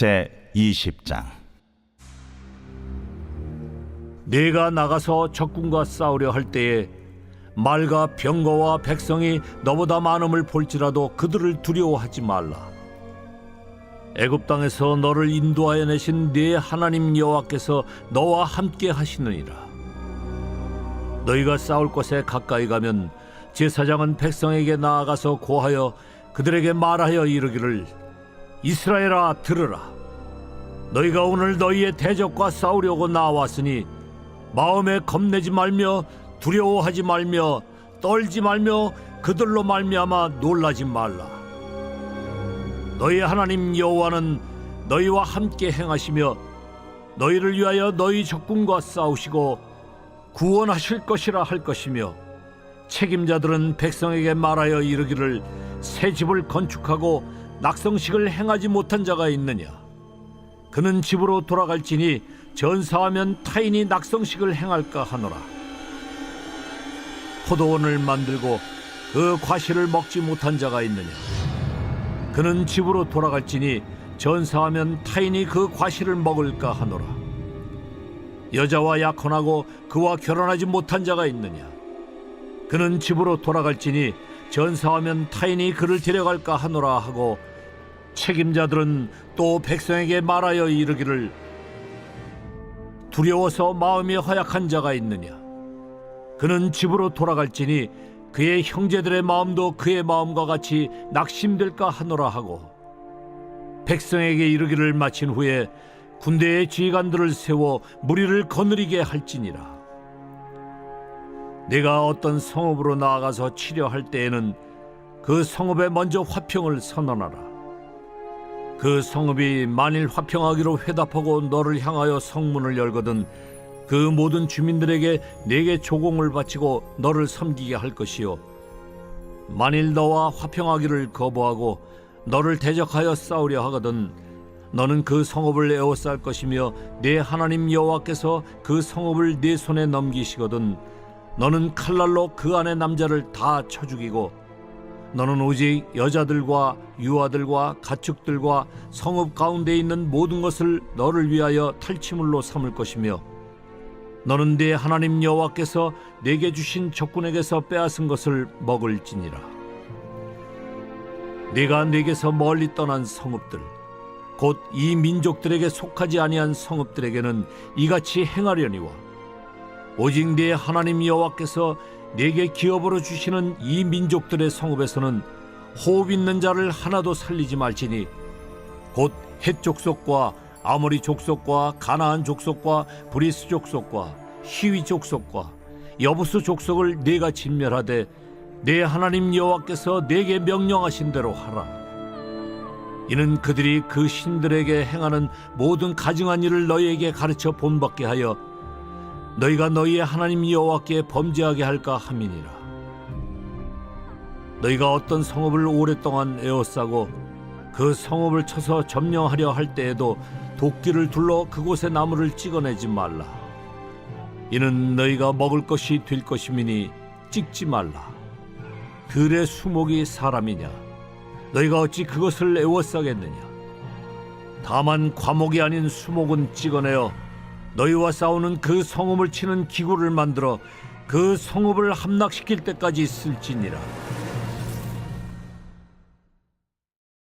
제 20장 내가 나가서 적군과 싸우려 할 때에 말과 병거와 백성이 너보다 많음을 볼지라도 그들을 두려워하지 말라. 애굽 땅에서 너를 인도하여 내신 네 하나님 여호와께서 너와 함께 하시느니라. 너희가 싸울 곳에 가까이 가면 제사장은 백성에게 나아가서 고하여 그들에게 말하여 이르기를 이스라엘아 들으라. 너희가 오늘 너희의 대적과 싸우려고 나왔으니 마음에 겁내지 말며 두려워하지 말며 떨지 말며 그들로 말미암아 놀라지 말라. 너희 하나님 여호와는 너희와 함께 행하시며 너희를 위하여 너희 적군과 싸우시고 구원하실 것이라 할 것이며 책임자들은 백성에게 말하여 이르기를 새 집을 건축하고 낙성식을 행하지 못한 자가 있느냐 그는 집으로 돌아갈지니 전사하면 타인이 낙성식을 행할까 하노라. 포도원을 만들고 그 과실을 먹지 못한 자가 있느냐? 그는 집으로 돌아갈지니 전사하면 타인이 그 과실을 먹을까 하노라. 여자와 약혼하고 그와 결혼하지 못한 자가 있느냐? 그는 집으로 돌아갈지니 전사하면 타인이 그를 데려갈까 하노라 하고 책임자들은 또 백성에게 말하여 이르기를 두려워서 마음이 허약한 자가 있느냐? 그는 집으로 돌아갈지니 그의 형제들의 마음도 그의 마음과 같이 낙심될까 하노라 하고 백성에게 이르기를 마친 후에 군대의 지휘관들을 세워 무리를 거느리게 할지니라. 내가 어떤 성읍으로 나아가서 치려할 때에는 그 성읍에 먼저 화평을 선언하라 그 성읍이 만일 화평하기로 회답하고 너를 향하여 성문을 열거든 그 모든 주민들에게 내게 조공을 바치고 너를 섬기게 할 것이요. 만일 너와 화평하기를 거부하고 너를 대적하여 싸우려 하거든 너는 그 성읍을 에워쌀 것이며 내 하나님 여호와께서 그 성읍을 네 손에 넘기시거든 너는 칼날로 그 안의 남자를 다 쳐 죽이고 너는 오직 여자들과 유아들과 가축들과 성읍 가운데 있는 모든 것을 너를 위하여 탈취물로 삼을 것이며 너는 네 하나님 여호와께서 내게 주신 적군에게서 빼앗은 것을 먹을지니라. 네가 내게서 멀리 떠난 성읍들 곧 이 민족들에게 속하지 아니한 성읍들에게는 이같이 행하려니와 오직 네 하나님 여호와께서 내게 기업으로 주시는 이 민족들의 성읍에서는 호흡 있는 자를 하나도 살리지 말지니 곧 헷 족속과 아모리 족속과 가나안 족속과 브리스 족속과 히위 족속과 여부스 족속을 네가 진멸하되 내 하나님 여호와께서 내게 명령하신 대로 하라. 이는 그들이 그 신들에게 행하는 모든 가증한 일을 너희에게 가르쳐 본받게 하여 너희가 너희의 하나님 여호와께 범죄하게 할까 함이니라. 너희가 어떤 성읍을 오랫동안 에워싸고 그 성읍을 쳐서 점령하려 할 때에도 도끼를 둘러 그곳의 나무를 찍어내지 말라. 이는 너희가 먹을 것이 될 것임이니 찍지 말라. 들의 수목이 사람이냐? 너희가 어찌 그것을 에워싸겠느냐? 다만 과목이 아닌 수목은 찍어내어 너희와 싸우는 그 성읍을 치는 기구를 만들어 그 성읍을 함락시킬 때까지 쓸지니라.